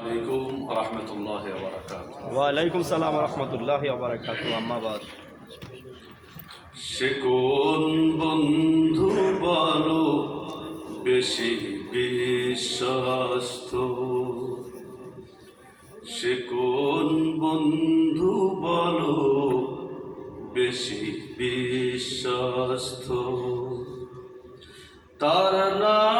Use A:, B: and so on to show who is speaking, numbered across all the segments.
A: আলাইকুম রহমতুল্লাহ
B: ওয়ালাইকুম সালাম রহমতুল্লাহ আম্মাবাদ
A: সে কোন বন্ধু বলো বেশি বিশ্বাস্ত? সে কোন বন্ধু বলো বেশি বিশ্বাস্ত? তার নাম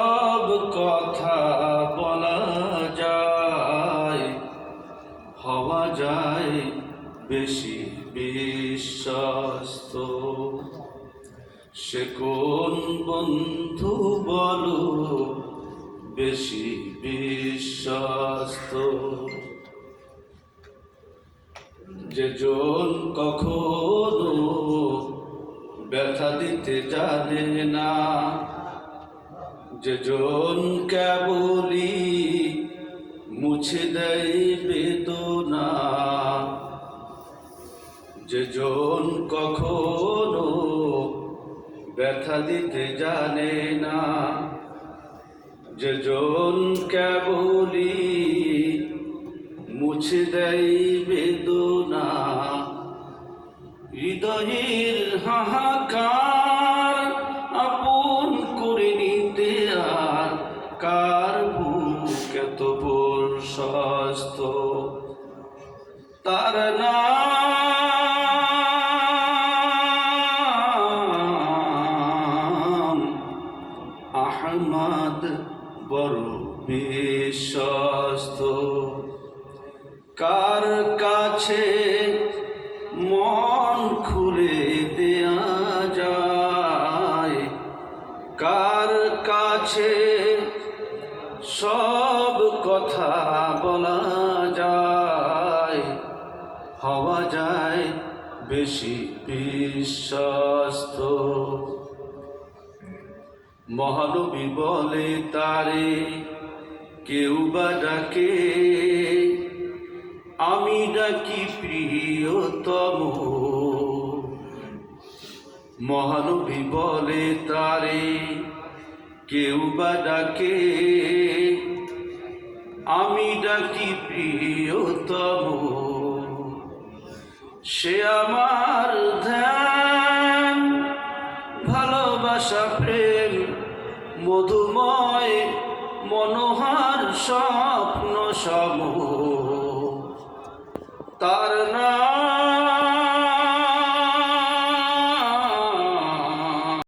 A: যায় বেশি বিশ্বস্ত। সে কোন বন্ধু বলো বেশি বিশ্বস্ত? যে জন কখনো ব্যথা দিতে জানে না, যে জন কেবলি মুছে দেয় বেদনা। যে জন কখনো ব্যথা দিতে জানে না। যে জন কেবলি মুছে দেয় বেদনা। হৃদয়ের হাহাকার প্রশস্ত তার নাম আহমদ বড় বিশ্বস্ত। কার কাছে মন খুলে দেয়া যায়? কার কাছে সব কথা বলা যায়, হওয়া যায় বেশি বিশ্বস্ত। মহানবী বলে, তারে কেউ বা ডাকে, আমি ডাকি প্রিয়তম। মহানবী বলে, তারে কেউ বা ডাকে। আমি ডাকি প্রিয়তম। সে আমার ধ্যান, ভালোবাসা, প্রেম, মধুময়, মনোহার, স্বপ্ন সম তার